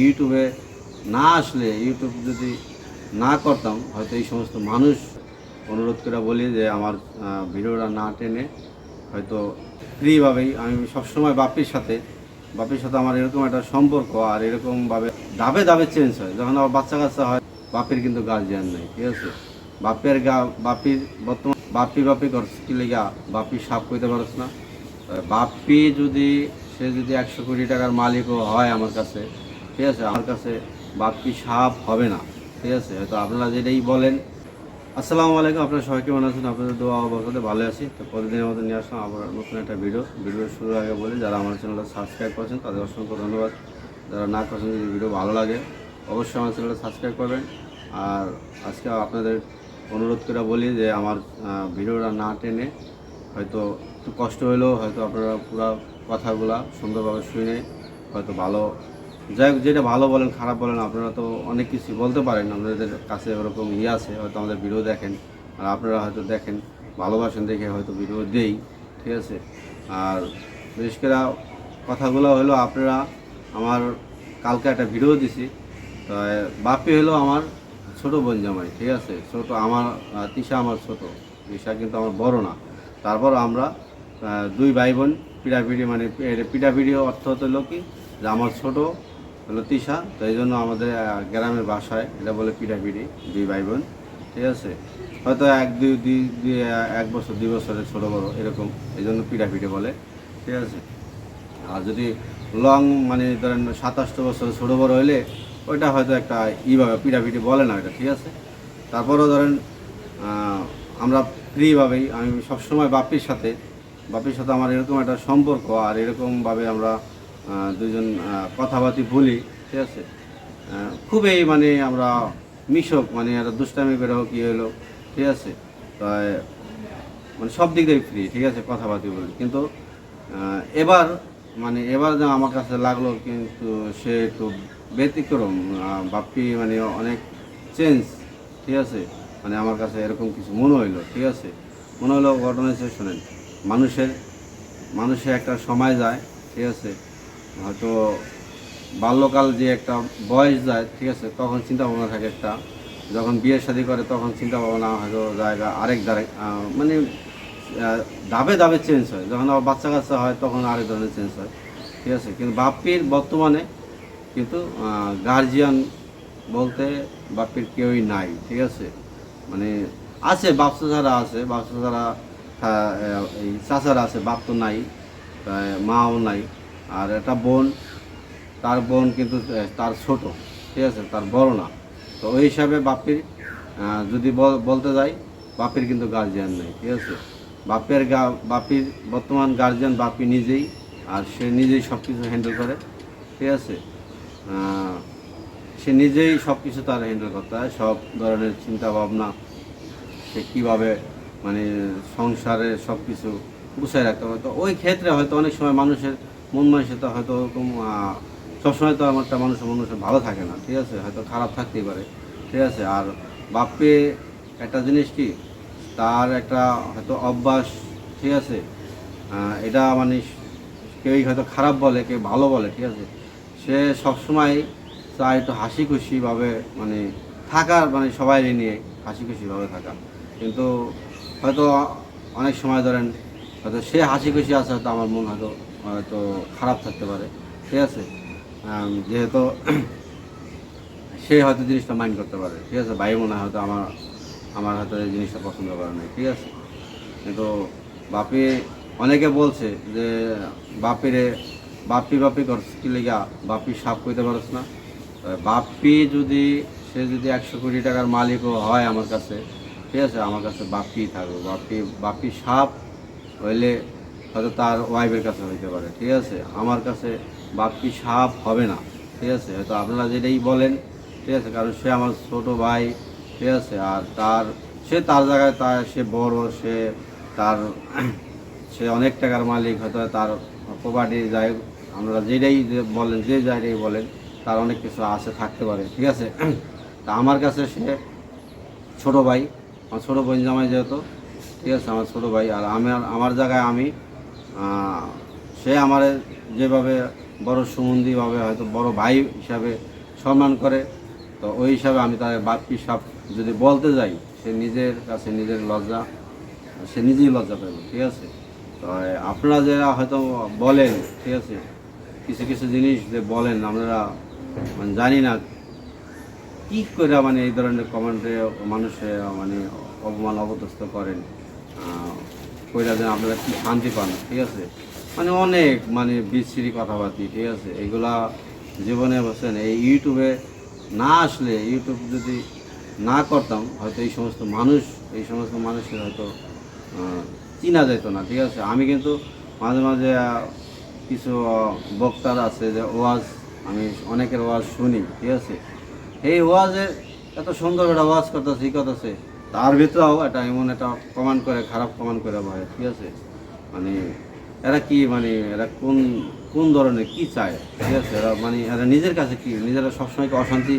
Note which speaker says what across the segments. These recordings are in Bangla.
Speaker 1: ইউটিউবে না আসলে ইউটিউব যদি না করতাম, হয়তো এই সমস্ত মানুষ অনুরোধ করে বলি যে আমার ভিডিওটা না টেনে হয়তো ফ্রিভাবেই আমি সবসময় বাপির সাথে বাপির সাথে আমার এরকম একটা সম্পর্ক আর এরকমভাবে ধাপে ধাপে চেঞ্জ হয়। যখন আমার বাচ্চা কাচ্চা হয়, বাপির কিন্তু গার্জিয়ান নেই, ঠিক আছে? বাপের গা বাপির বর্তমান, বাপি বাপি করছে কি লেগা? বাপি সাপ কইতে পারছ না। বাপি যদি, সে যদি একশো কোটি টাকার মালিকও হয় আমার কাছে ঠিক আছে, আমার কাছে বাপি সাপ হবে না, ঠিক আছে? হয়তো আপনারা যেটাই বলেন। আসসালামু আলাইকুম, আপনারা সবাই কেমন আছেন? আপনাদের দোয়া বরকতে ভালো আছি। তো প্রতিদিনের মতো নিয়ে আসলাম আবার নতুন একটা ভিডিও। ভিডিও শুরুর আগে বলি, যারা আমার চ্যানেলটা সাবস্ক্রাইব করেছেন, তাদের অসংখ্য ধন্যবাদ। যারা না করছেন যদি ভিডিও ভালো লাগে, অবশ্যই আমার চ্যানেলটা সাবস্ক্রাইব করবেন। আর আজকে আপনাদের অনুরোধ করে বলি যে, আমার ভিডিওটা না টেনে হয়তো একটু কষ্ট হলেও হয়তো আপনারা পুরো কথাগুলা সুন্দরভাবে শুনে হয়তো ভালো যাই যেটা ভালো বলেন, খারাপ বলেন, আপনারা তো অনেক কিছু বলতে পারেন। আপনাদের কাছে ওরকম ইয়ে আছে, হয়তো আমাদের ভিডিও দেখেন, আর আপনারা হয়তো দেখেন, ভালোবাসেন দেখে হয়তো ভিডিও দেই, ঠিক আছে? আর বিশেষ করে কথাগুলো হলো, আপনারা আমার, কালকে একটা ভিডিও দিছি, তো বাপি হলো আমার ছোট বোন জামাই, ঠিক আছে? ছোট আমার তিশা আমার ছোট, তিশা কিন্তু আমার বড় না। তারপর আমরা দুই ভাই বোন পিঠাপিঠি মানে পি- পিঠাপিঠি অর্থ হলো কি? যে আমার ছোট হলো তিশা, তো এই জন্য আমাদের গ্রামের বাসায়, এটা বলে পিঠাপিঠি, দুই ভাই বোন ঠিক আছে? হয়তো এক, দুই দুই এক বছর, দুই বছরের ছোটো বড়ো, এরকম, এই জন্য পিঠাপিঠি বলে, ঠিক আছে? আর যদি লং মানে ধরেন সাতাশটা বছর ছোটো বড়ো হলে ওইটা হয়তো একটা ইভাবে পিঠাপিঠি বলে না এটা ঠিক আছে? তারপরেও ধরেন আমরা ফ্রিভাবেই, আমি সবসময় বাপির সাথে বাপির সাথে আমার এরকম একটা সম্পর্ক, আর এরকমভাবে আমরা দুজন কথাবার্তি বলি, ঠিক আছে? খুবই মানে আমরা মিশক মানে একটা দুষ্টামি করে হোক ইয়ে হলো, ঠিক আছে? তাই মানে সব দিক থেকে ফ্রি ঠিক আছে, কথাবার্তি বলি। কিন্তু এবার মানে এবার যা আমার কাছে লাগল, কিন্তু সে একটু ব্যতিক্রম বাপ্পি মানে অনেক চেঞ্জ ঠিক আছে? মানে আমার কাছে এরকম কিছু মনে হইল, ঠিক আছে? মনে হলো ঘটনা হিসেবে শোনেন, মানুষের মানুষের একটা সময় যায়, ঠিক আছে? হয়তো বাল্যকাল যে একটা বয়স যায় ঠিক আছে তখন চিন্তা ভাবনা থাকে একটা। যখন বিয়ে শাদী করে তখন চিন্তা ভাবনা হয়তো জায়গা আরেক দ্বারে মানে ধাপে ধাপে চেঞ্জ হয়। যখন আবার বাচ্চা কাচ্চা হয় তখন আরেক ধরনের চেঞ্জ হয় ঠিক আছে। কিন্তু বাপ্পির বর্তমানে কিন্তু গার্জিয়ান বলতে বাপ্পির কেউই নাই ঠিক আছে। মানে আছে বাপসা যারা আছে বাপসা আহ, এই চাচারা আছে বাপ তো নাই মাও নাই। আর একটা বোন, তার বোন কিন্তু তার ছোট, ঠিক আছে, তার বড় না। তো ওই হিসাবে বাপির যদি বল- বলতে যাই, বাপির কিন্তু গার্জিয়ান নেই, ঠিক আছে। বাপের গা, বাপির বর্তমান গার্জিয়ান বাপি নিজেই, আর সে নিজেই সব কিছু হ্যান্ডেল করে, ঠিক আছে। সে নিজেই সব কিছু তার হ্যান্ডেল করতে হয়, সব ধরনের চিন্তা ভাবনা সে কীভাবে মানে সংসারে সব কিছু গুছাই রাখতে হবে তো ওই ক্ষেত্রে হয়তো অনেক সময় মানুষের মন মানসিকতা হয়তো ওরকম সবসময় তো আমার একটা মানুষের মানুষের ভালো থাকে না, ঠিক আছে? হয়তো খারাপ থাকতেই পারে, ঠিক আছে? আর বাপে একটা জিনিস কি? তার একটা হয়তো অভ্যাস, ঠিক আছে? এটা মানে কেউই হয়তো খারাপ বলে, কেউ ভালো বলে, ঠিক আছে? সে সবসময় চায় একটু হাসি খুশিভাবে মানে থাকার মানে সবাই নিয়ে হাসি খুশিভাবে থাকা। কিন্তু হয়তো অনেক সময় ধরেন, হয়তো সে হাসি খুশি আছে, হয়তো আমার মন হয়তো হয়তো খারাপ থাকতে পারে। ঠিক আছে? যেহেতু সে হয়তো জিনিসটা মাইন্ড করতে পারে। ঠিক আছে? ভাই মনে হয়তো আমার আমার হয়তো এই জিনিসটা পছন্দ করে না ঠিক আছে? কিন্তু বাপি, অনেকে বলছে যে বাপিরে, বাপি বাপি করছে কি লেগা? বাপি সাপ কইতে পারছ না। বাপি যদি, সে যদি একশো কোটি টাকার মালিকও হয় আমার কাছে, ঠিক আছে? আমার কাছে বাপি থাকবে। বাপি বাপি সাপ হইলে হয়তো তার ওয়াইফের কাছে হইতে পারে, ঠিক আছে? আমার কাছে বাপি সাপ হবে না, ঠিক আছে? হয়তো আপনারা যেটাই বলেন, ঠিক আছে? কারণ সে আমার ছোট ভাই, ঠিক আছে? আর তার, সে তার জায়গায় তার, সে বড়, সে তার, সে অনেক টাকার মালিক, হয়তো তার প্রপার্টি যাই আমরা যেটাই বলেন, যে জায়গায় বলেন, তার অনেক কিছু আছে, থাকতে পারে, ঠিক আছে? তা আমার কাছে সে ছোট ভাই, আমার ছোটো বোন জামাই যেহেতু, ঠিক আছে? আমার ছোটো ভাই, আর আমার আমার জায়গায় আমি সে আমার যেভাবে বড় সুমন্দিভাবে হয়তো বড় ভাই হিসাবে সম্মান করে, তো ওই হিসাবে আমি তার বাপ্পি সাপ যদি বলতে যাই, সে নিজের কাছে নিজের লজ্জা, সে নিজেই লজ্জা পাবে ঠিক আছে? তো আপনারা যারা হয়তো বলেন, ঠিক আছে? কিছু কিছু জিনিস যে বলেন আমরা মানে জানি না, কি করে মানে এই ধরনের কমেন্টে মানুষে মানে অপমান অপদস্থ করেন? কইরা যেন আপনারা কি শান্তি পান ঠিক আছে? মানে অনেক মানে বিচ্ছিরি কথাবার্তি, ঠিক আছে? এগুলা জীবনে বলছেন, এই ইউটিউবে না আসলে, ইউটিউব যদি না করতাম, হয়তো এই সমস্ত মানুষ, এই সমস্ত মানুষের হয়তো চিনা যেত না, ঠিক আছে? আমি কিন্তু মাঝে মাঝে কিছু বক্তার আছে যে ওয়াজ, আমি অনেকের ওয়াজ শুনি, ঠিক আছে? এই ওয়াজে এত সুন্দর একটা ওয়াজ করতেছে, ই করতেছে। তার ভিতরেও একটা এমন একটা কমান্ড করে খারাপ কমান্ড করে ভাই ঠিক আছে? মানে এরা কি মানে এরা কোন কোন ধরনের কি চায় ঠিক আছে? এরা মানে এরা নিজের কাছে কি? নিজেরা সবসময় কি অশান্তি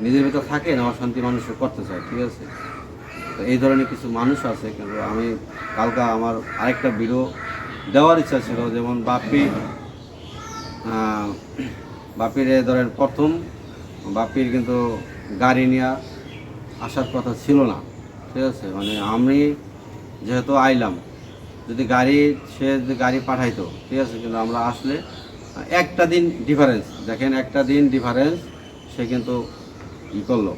Speaker 1: নিজের ভিতর থাকে না অশান্তি মানুষের করতে চায় ঠিক আছে? তো এই ধরনের কিছু মানুষ আছে কিন্তু আমি কালকা আমার আরেকটা ভিডিও দেওয়ার ইচ্ছা ছিল যেমন আহ, বাপির ধরেন প্রথম বাপির কিন্তু গাড়ি নিয়ে আসার কথা ছিল না, ঠিক আছে? মানে আমি যেহেতু আইলাম, যদি গাড়ি, সে যদি গাড়ি পাঠাইতো, ঠিক আছে? কিন্তু আমরা আসলে একটা দিন ডিফারেন্স দেখেন একটা দিন ডিফারেন্স সে কিন্তু ই করল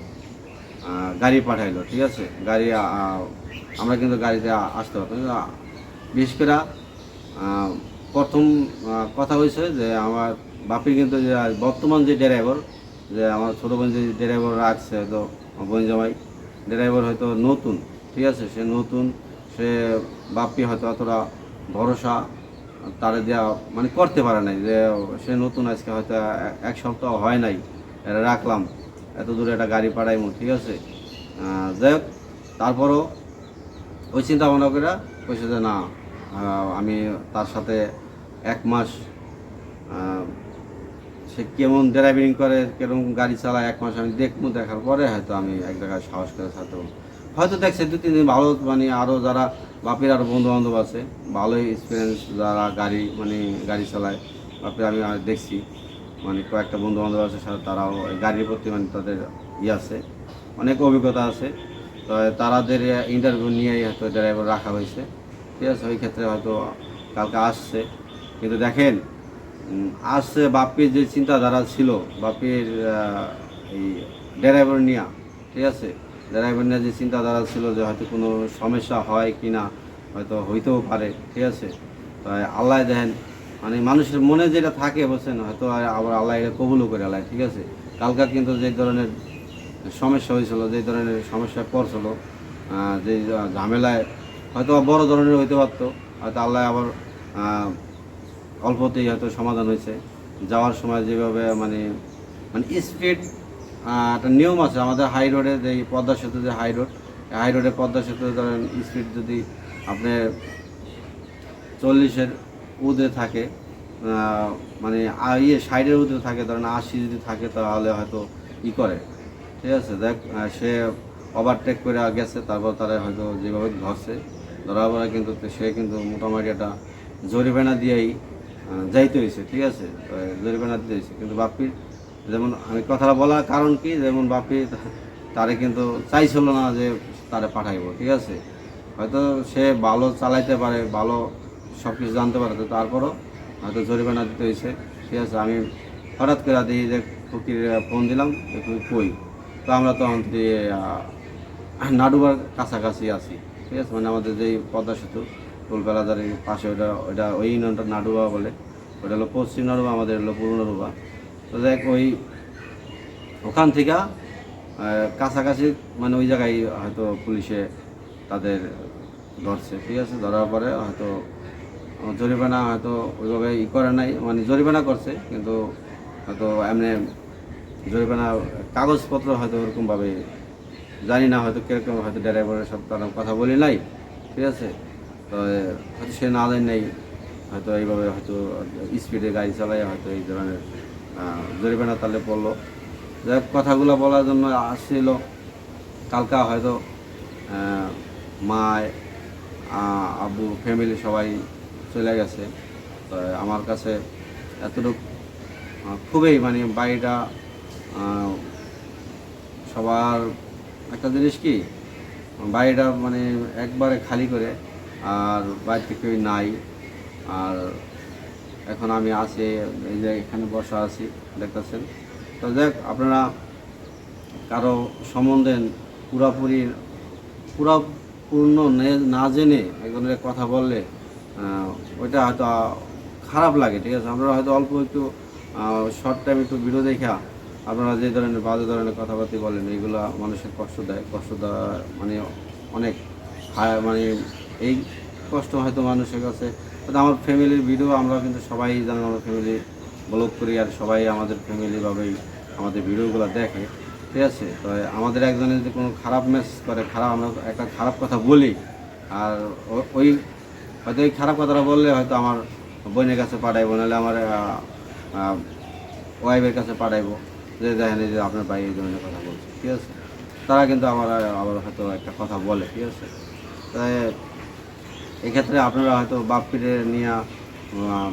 Speaker 1: গাড়ি পাঠাইলো, ঠিক আছে? গাড়ি আমরা কিন্তু গাড়িতে আসতে পারতাম। বিশেষ করে প্রথম কথা হয়েছে যে আমার বাপির কিন্তু বর্তমান যে ড্রাইভার যে আমার ছোটো বোন যে ড্রাইভার রাখছে, তো বোন জামাই, ড্রাইভার হয়তো নতুন, ঠিক আছে? সে নতুন, সে বাপি হয়তো অতটা ভরসা তারা দেওয়া মানে করতে পারে নাই যে সে নতুন আজকে হয়তো এক সপ্তাহ হয় নাই, এটা রাখলাম, এত দূরে একটা গাড়ি পাঠাইমু, ঠিক আছে? যাই হোক, তারপরও ওই চিন্তা ভাবনা করে কইছে যে না আমি তার সাথে এক মাস সে কেমন ড্রাইভিং করে কেরকম গাড়ি চালায়, এক মাস আমি দেখব, দেখার পরে হয়তো আমি এক জায়গায় সাহস করে ছাড়তে পারব। হয়তো দেখছে, দু, তিন দিন ভালো মানে আরও যারা বাপের আরও বন্ধু বান্ধব আছে ভালোই এক্সপিরিয়েন্স যারা গাড়ি মানে গাড়ি চালায় বাপের আমি দেখছি মানে কয়েকটা বন্ধু বান্ধব আছে তারাও গাড়ির প্রতি মানে তাদের ইয়ে আছে, অনেক অভিজ্ঞতা আছে। তো তারাদের ইন্টারভিউ নিয়েই হয়তো ড্রাইভার রাখা হয়েছে। ঠিক আছে, ওই ক্ষেত্রে হয়তো কালকে আসছে। কিন্তু দেখেন আসছে বাপির যে চিন্তাধারা ছিল, বাপির এই ড্রাইভার নিয়া, ঠিক আছে? ড্রাইভার নিয়ে যে চিন্তাধারা ছিল যে হয়তো কোনো সমস্যা হয় কি না, হয়তো হইতেও পারে, ঠিক আছে? তাই আল্লাহ দেখেন মানে মানুষের মনে যেটা থাকে বলছেন হয়তো আবার আল্লাহ এটা কবুলও করে আল্লাহ ঠিক আছে? কালকা কিন্তু যে ধরনের সমস্যা হয়েছিল যে ধরনের সমস্যায় পড়ছিল যে ঝামেলায় হয়তো বড় ধরনের হইতে পারতো, হয়তো আল্লাহ আবার অল্পতেই হয়তো সমাধান হয়েছে। যাওয়ার সময় যেভাবে মানে মানে স্পিড একটা নিয়ম আছে। আমাদের হাই রোডে যে পদ্মা সেতু যে হাই রোড হাই রোডে পদ্মা সেতু ধরেন স্পিড যদি আপনি চল্লিশের উদে থাকে মানে ইয়ে সাইডের উদে থাকে, ধরেন আশি যদি থাকে তাহলে হয়তো ই করে। ঠিক আছে? দেখ সে ওভারটেক করে গেছে, তারপর তারা হয়তো যেভাবে ধরছে, ধরার পরে কিন্তু সে কিন্তু মোটামুটি একটা জরিমানা দিয়েই যাইতে হয়েছে ঠিক আছে? তো জরিমানা দিতে হয়েছে কিন্তু বাপির যেমন আমি কথাটা বলার কারণ কি, যেমন বাপি তারে কিন্তু চাইছিল না যে তারে পাঠাইবো, ঠিক আছে? হয়তো সে ভালো চালাইতে পারে, ভালো সব কিছু জানতে পারে, তো তারপরও হয়তো জরিমানা দিতে হয়েছে ঠিক আছে? আমি হঠাৎ করে দিই যে ফকির ফোন দিলাম কই? তো আমরা দিয়ে নাডুবার কাছাকাছি আছি, ঠিক আছে? মানে আমাদের যেই পদ্মা সেতু ফুলবেলাদারের পাশে ওটা ওটা ওই ইউনিয়নটা নাডুবা বলে। ওটা হলো পশ্চিম নাডুবা আমাদের হলো পূর্ব নাডুবা তো দেখ, ওই ওখান থেকে কাছাকাছি মানে ওই জায়গায় হয়তো পুলিশে তাদের ধরছে, ঠিক আছে? ধরার পরে হয়তো জরিমানা হয়তো ওইভাবে ই করে নাই মানে জরিমানা করছে, কিন্তু হয়তো এমনি জরিমানা কাগজপত্র হয়তো ওরকমভাবে জানি না, হয়তো কীরকম হয়তো ড্রাইভারের সাথে তারা কথা বলি নাই, ঠিক আছে? হয়তো সে না দেয় নেই, হয়তো এইভাবে হয়তো স্পিডে গাড়ি চালায়, হয়তো এই ধরনের জরিমানা তাহলে পড়ল। যাই কথাগুলো বলার জন্য আসছিল। কালকা হয়তো মা আব্বু ফ্যামিলি সবাই চলে গেছে। তো আমার কাছে এতটুকু খুবই মানে বাড়িটা সবার একটা জিনিস কি, বাড়িটা মানে একবারে খালি করে আর বাড়িতে কেউ নাই। আর এখন আমি আছি, এই যে এখানে বসা আছি, দেখতেছেন। তো দেখ আপনারা কারও সম্বন্ধে পুরাপুরি পুরা পূর্ণ নে- জেনে একজনের কথা বললে ওইটা হয়তো খারাপ লাগে, ঠিক আছে? আমরা হয়তো অল্প একটু শর্ট টাইম একটু ভিডিও দেখা, আপনারা যে ধরনের, বাজে ধরনের কথাবার্তা বলেন এইগুলো মানুষের কষ্ট দেয়, কষ্ট দেওয়া মানে অনেক মানে এই কষ্ট হয়তো মানুষের কাছে। আমার ফ্যামিলির ভিডিও আমরা কিন্তু সবাই জানেন, আমরা ফ্যামিলি ব্লগ করি আর সবাই আমাদের ফ্যামিলিভাবেই আমাদের ভিডিওগুলো দেখে, ঠিক আছে? তো আমাদের একজনে যদি কোনো খারাপ মেসেজ করে, খারাপ আমরা একটা খারাপ কথা বলি, আর ওই হয়তো এই খারাপ কথাটা বললে হয়তো আমার বোনের কাছে পাঠাইবো, নাহলে আমার ওয়াইফের কাছে পাঠাইবো, যে দেখেন যে আপনার ভাই এই ধরনের কথা বলছে, ঠিক আছে? তারা কিন্তু আমার আবার হয়তো একটা কথা বলে, ঠিক আছে? তাই এক্ষেত্রে আপনারা হয়তো বাপিরে নিয়ে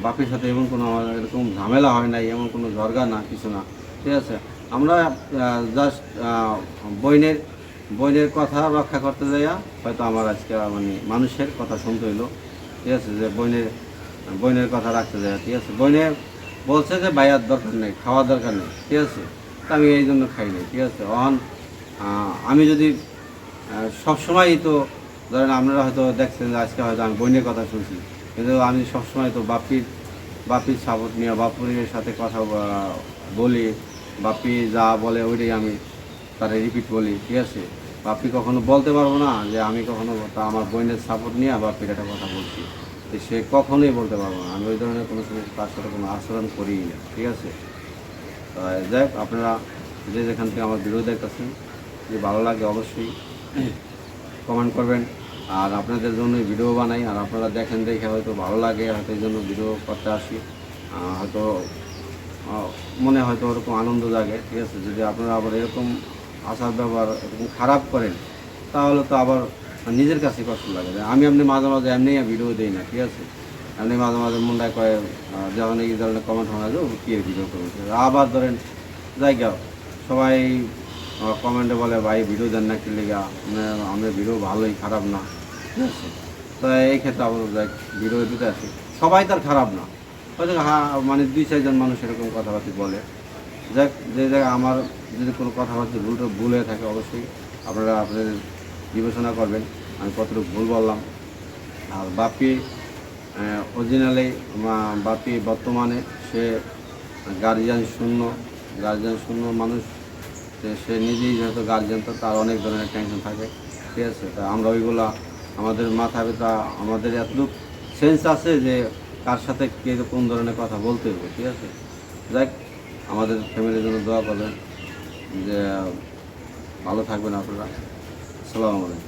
Speaker 1: বাপির সাথে এমন কোনো আমার এরকম ঝামেলা হয় নাই, এমন কোনো ঝরগা না, কিছু না, ঠিক আছে? আমরা জাস্ট বইনের বইনের কথা রক্ষা করতে যাইয়া হয়তো আমার আজকে মানে মানুষের কথা শুনতে হইল, ঠিক আছে? যে বইনের বইনের কথা রাখতে যাইয়া, ঠিক আছে? বইনে বলছে যে বাইয়ার দরকার নেই, খাওয়ার দরকার নেই, ঠিক আছে? তা আমি এই জন্য খাই নাই, ঠিক আছে? অহন আমি যদি সবসময়ই তো ধরেন আপনারা হয়তো দেখছেন যে আজকে হয়তো আমি বইনের কথা শুনছি। কিন্তু আমি সবসময় তো বাপির বাপির সাপোর্ট নিয়ে বাপুরের সাথে কথা বলি বাপি যা বলে ওইটাই আমি তারা রিপিট বলি ঠিক আছে? বাপি কখনো বলতে পারব না যে আমি কখনো আমার বোনের সাপোর্ট নিয়ে বাপির একটা কথা বলছি। সে কখনোই বলতে পারব না। আমি ওই ধরনের কোনো সময় তার সাথে কোনো আচরণ করি না ঠিক আছে? যাই হোক, আপনারা যে যেখান থেকে আমার ভিডিও দেখতেছেন যে ভালো লাগে অবশ্যই কমেন্ট করবেন। আর আপনাদের জন্য ভিডিও বানাই। আর আপনারা দেখেন দেখে হয়তো ভালো লাগে, হয়তো এই জন্য ভিডিও করতে আসি। হয়তো মনে হয়তো ওরকম আনন্দ জাগে, ঠিক আছে? যদি আপনারা আবার এরকম আচার ব্যবহার এরকম খারাপ করেন, তাহলে তো আবার নিজের কাছে কষ্ট লাগে। আমি আপনি মাঝে মাঝে এমনি ভিডিও দিই না, ঠিক আছে? এমনি মাঝে মাঝে মন্ডায় কয়ে যেমন এই ধরনের কমেন্ট শোনা যায় কী ভিডিও করবে? আবার ধরেন জায়গা সবাই কমেন্টে বলে, ভাই, ভিডিও দেন না কি লেগা? আমাদের ভিডিও ভালোই, খারাপ না। ঠিক আছে? তো এই ক্ষেত্রে আবার দেখ, ভিডিও দিতে আসি সবাই তার খারাপ না। হয়তো হ্যাঁ মানে দুই চারজন মানুষ এরকম কথাবার্তা বলে। যাক, যে দেখ আমার যদি কোনো কথাবার্তা ভুলটা ভুল হয়ে থাকে, অবশ্যই আপনারা আপনাদের বিবেচনা করবেন। আমি কতটুকু ভুল বললাম। আর বাপি অরিজিনালি বাপি বর্তমানে সে গার্জিয়ান শূন্য। গার্জিয়ান শূন্য মানুষ সে সে নিজেই যেহেতু গার্জেন তো তার অনেক ধরনের টেনশন থাকে। ঠিক আছে? তা আমরা ওইগুলো আমাদের মাথা ব্যথা আমাদের এতটুকু সেন্স আছে যে কার সাথে কে কোন ধরনের কথা বলতে হবে, ঠিক আছে? যাক, আমাদের ফ্যামিলির জন্য দোয়া করবেন যে ভালো থাকবেন আপনারা। আসসালামু আলাইকুম।